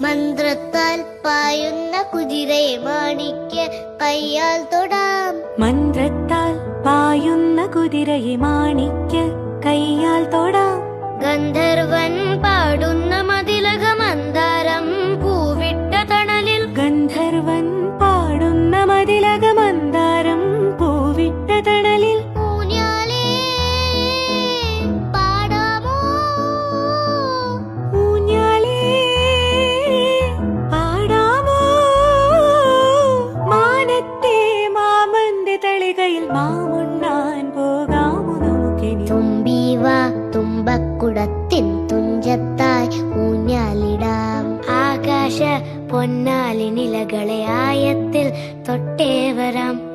മന്ത്രത്താൽ പായുന്ന കുതിരയെ മാണിക്ക് കയ്യാൽ തൊടാം. മന്ത്രത്താൽ പായുന്ന കുതിരയെ മാണിക്ക് കയ്യാൽ തൊടാം. തളികയിൽ മാമുണ്ണാൻ പോകാമോ നമുക്കിനി? തുഞ്ചത്തായി ഊഞ്ഞാലിടാം. ആകാശ പൊന്നാലിനിലകളെ ആയത്തിൽ തൊട്ടേ വരാം.